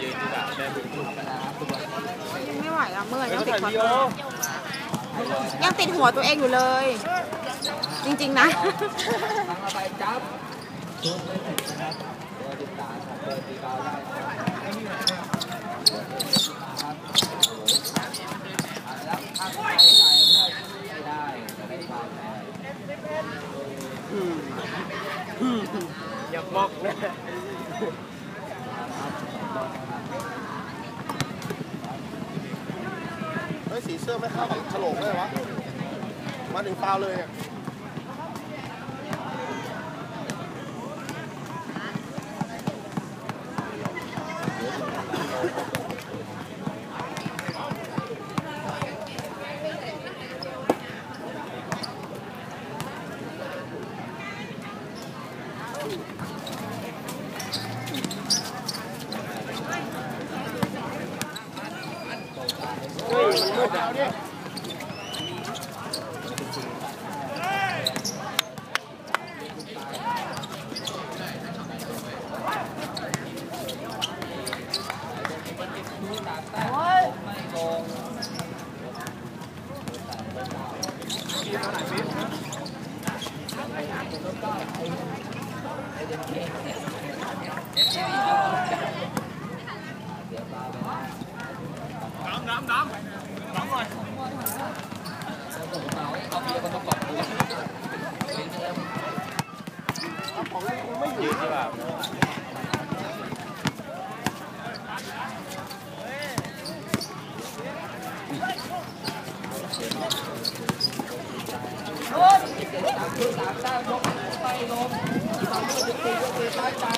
ยืนอยู่แบบได้บุญคุณยังไม่ไหวอะเมื่อยยังติดคอร์เตอร์ยังติดหัวตัวเองอยู่เลย จริงๆนะไปจับตัวไม่ถึงนะครับตัวติดตาครับเปิดตีเบาได้ครับแล้วถ้าไม่ใส่เพื่อนไม่ จะได้เบาแทนอย่าบอกนะเฮ้ยสีเสื้อไม่เข้ากับฉลกเลยวะ มาถึงฟาวเลยอะ đấm đấm rồi Hãy subscribe cho kênh Ghiền Hãy subscribe cho kênh Ghiền Mì Gõ Để không bỏ lỡ những video hấp dẫn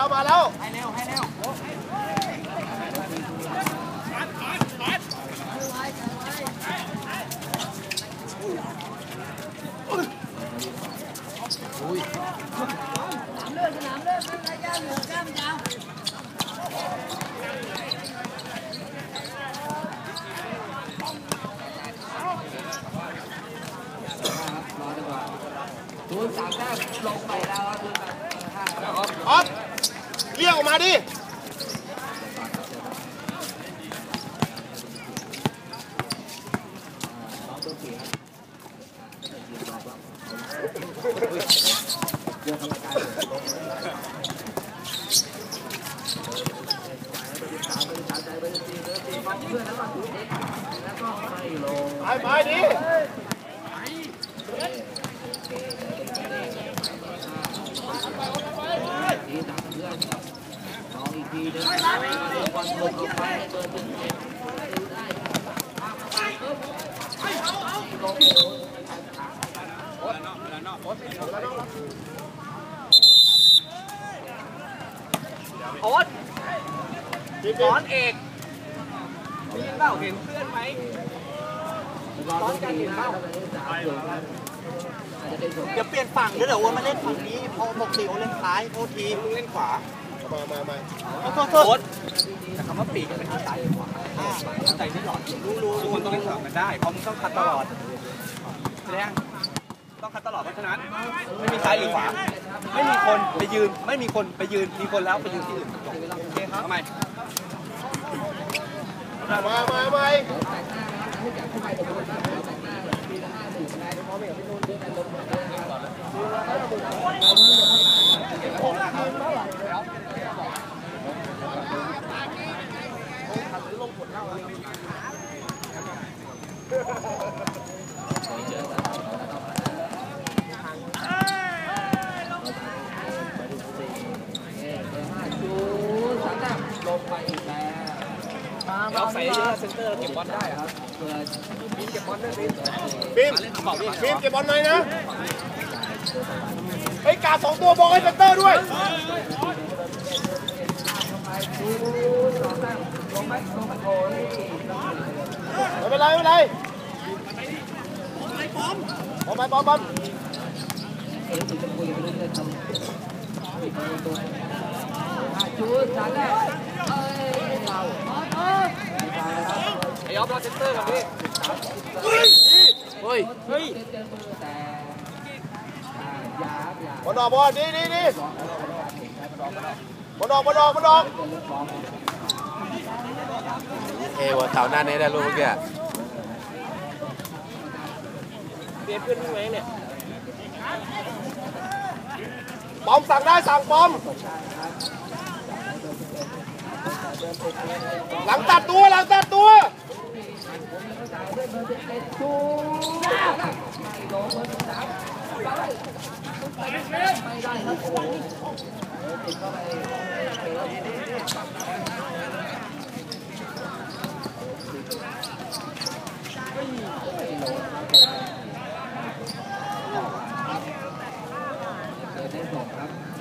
แล้ว มาแล้ว ให้เร็วให้เร็ว รอ ไม่ลงไปไปดิทีตามเพื่อนน้องอีกทีหนึงบอลลงเข้าไปเบอร์หนึ่งเอ็ดดูได้ไปปึ๊บลง โอ๊ตสอนเอกมีเปล่าเห็นเพื่อนไหมร้อนกันอยู่แล้ามศูนบอาเป็นผมอย่าเปลี่ยนฝั่งเดี๋ยวเดี๋ยวว่ามาเล่นฝั่งนี้ พอหกสี่โอเล่นซ้ายโทษทีมึงเล่นขวามามามาโทษโทษแต่คำว่าปีกมันเป็นที่ซ้ายขวาอ่าเข้าใจที่หลอดรู้รู้ทุกคนต้องเล่นสลับกันได้เพราะมึงต้องคัดตลอด แสดงต้องคัดตลอดเพราะฉะนั้นไม่มีซ้ายหรือขวาไม่มีคนไปยืนไม่มีคนไปยืนมีคนแล้วไปยืนที่อื่นโอเคครับทำไมมามามาลงเข้า เราใส่เซนเตอร์เก็บบอลได้ครับบีมเก็บบอลได้บีมบีมบีมเก็บบอลหนยนะไอ้กาสองตัวบอกให้เซนเตอร์ด้วยไม่เป็นไรไม่เป็นไร บอมไปบอมบอมเอถึงจะคุยกันเรื่อยๆทำตัวจูดสารแรกเอ้ยเราเอ้ยไอ้ออฟรอเซนเตอร์กับพี่เฮ้ยเฮ้ยเฮ้ยบอลออกบอลดีดีดีบอลออกบอลออกบอลออกเอวเสาหน้านี้ได้ลูกเมื่อกี้ เบียร์ขึ้นไหมเนี่ยปอมสั่งได้สั่งปอม หลังตัดตัวหลังตัดตัว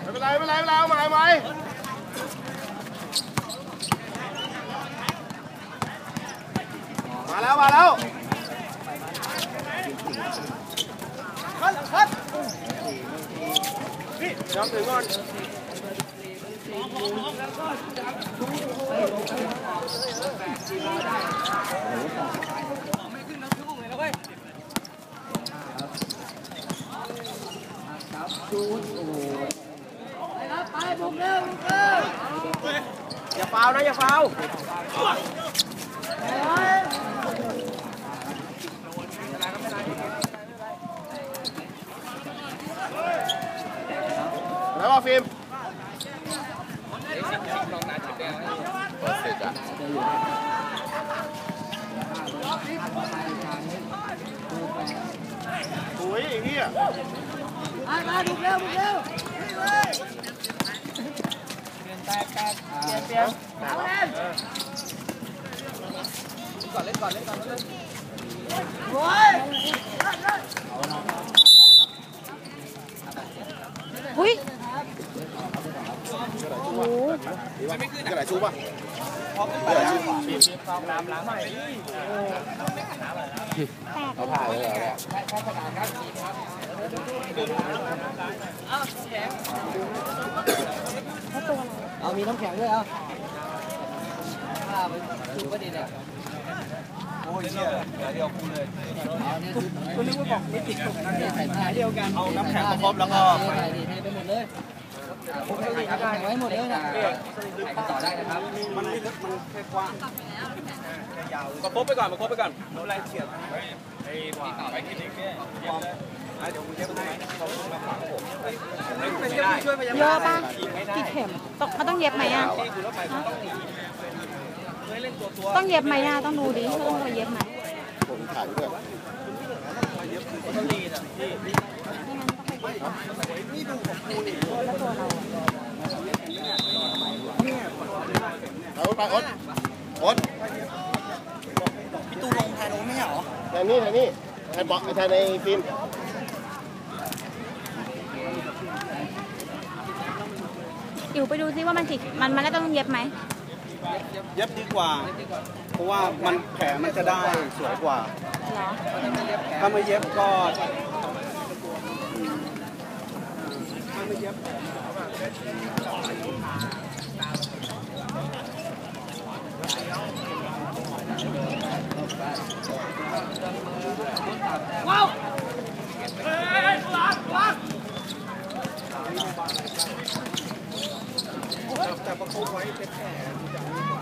ไม่เป็นไรไม่เป็นไรไม่เป็นไรเอาใหม่เอาใหม่มาแล้วมาแล้ว คัดคัดพี่เดี๋ยวถึงก่อนครับจูดโอ้ไปครับไปบุกเร็วบุกเร็วอย่าฟาวนะอย่าฟาว แล้วว่า ฟิล์มโอ้ยไอ้เหี้ยมามาบุกเร็วบุกเร็วก่อนเล่นก่อนเล่นก่อนเล่นอุ้ย กระดาษชูป่ะเขาผ่านเลยเหรอเนี่ยเอามีน้ำแข็งด้วยเอาข้าไปจุดก็ดีเนี่ยโอ้ยเชี่ยเดียวเดียวกูเลยคุณนึกว่าบอกไม่ติดใส่ผ้าเดียวกัน เอาน้ำแข็งมาครบแล้วก็ใส่ดีให้ไปหมดเลย พวกนี้น้ำแข็งไว้หมดเลยนะใส่ต่อได้นะครับ มันไม่ลึกมันแค่กว้างยาวมาคบไปก่อนมาคบไปก่อนแล้วไล่เฉียดไอ้ต่อไปที่นี่เนี่ยเดี๋ยวกูเย็บให้เขามาขวางผมไม่ได้ช่วยพยาเยบาอะลปะกี่เข็มต้องมันต้องเย็บไหมอะที่กูแล้วไปกูต้องหนีเย็บไหมอะต้องดูดิต้องไปเย็บไหมผมถ่ายด้วย ต้องรีดอะพี่ ไม่งั้นต้องไปเย็บก่อนแล้วตัวเราอะ เอา ไปอดอดพี่ตูลงแทนโน้ไม่ใช่หรอแทนนี่แทนนี่แทนบอกแทนในฟิล์มอิ๋วไปดูซิว่ามันกี่มันมันก็ต้องเย็บไหมเย็บดีกว่า เพราะว่ามันแผลมันจะได้สวยกว่า เหรอถ้าไม่เย็บก็ถ้าไม่เย็บ แต่ประคบไว้เป็นแผล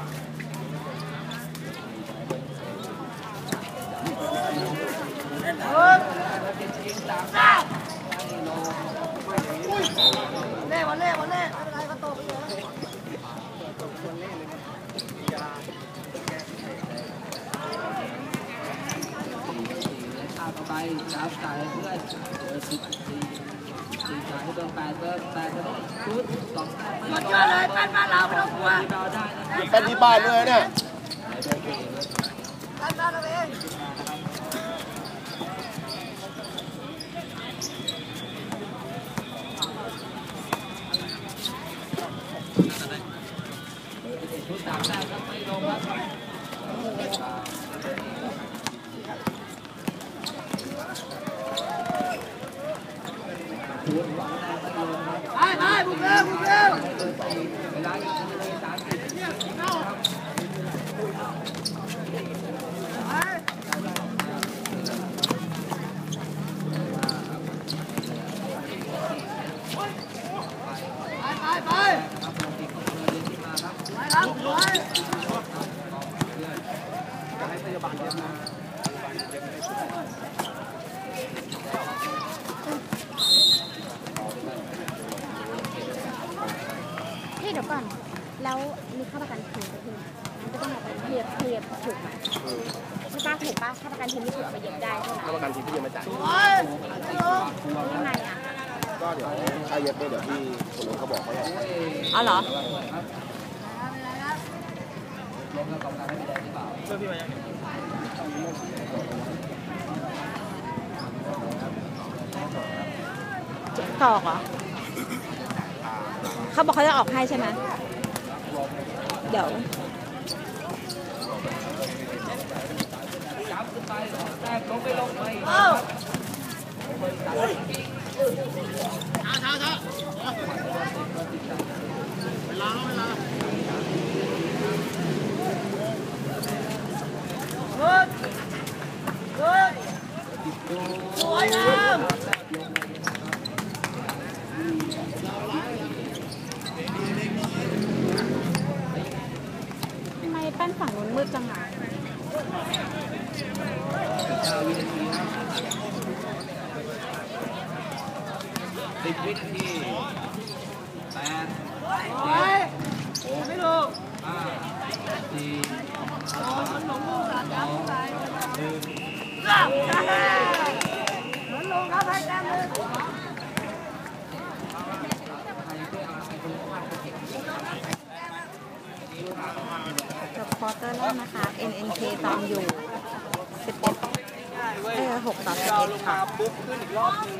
ข้าวต่อไปสามจ่ายเพื่อนเออสิบสี่สี่สายให้เบอร์แปดเบอร์แปดเบอร์ชุดสองหมดเยอะเลยปั้นมาเราไม่ต้องกลัวได้นะเป็นที่บ้านด้วยเนี่ยเบอร์ชุดสามแต้มครับไม่ลงครับ พี่เดี๋ยวก่อน แล้วมีค่าประกันทีมก็คือมัน ก็ต้องมาเป็นเทียบเทียบถูกไหมใช่ป้าถูกป้าค่าประกันทีมที่ถูกไปเย็บได้ใช่ไหมถ้าประกันทีพี่ยังไม่จ่ายยังไงอะก็เดี๋ยวค่าเย็บเนี่ยเดี๋ยวพี่คนนั้นเขาบอกเขาบอกอ๋อเหรอลงกับกองการไม่ได้หรือเปล่าเพื่อพี่มายังตอกเหรอเขาบอกเขาจะออกให้ใช่ไหมเดี๋ยว จับขึ้นไปสองแต้มลงไปลงไป ทำไมแป้นฝั่งนู้นมืดจังอะ สิบวินาทีแปดเจ็ดหกห้าสี่สามสองหนึ่งจบควอเตอร์แรกนะคะ NNK ตามอยู่ 11ง่ายเว้ยเอราลงมาค่ะปุ๊บขึ้นอีกรอบนึง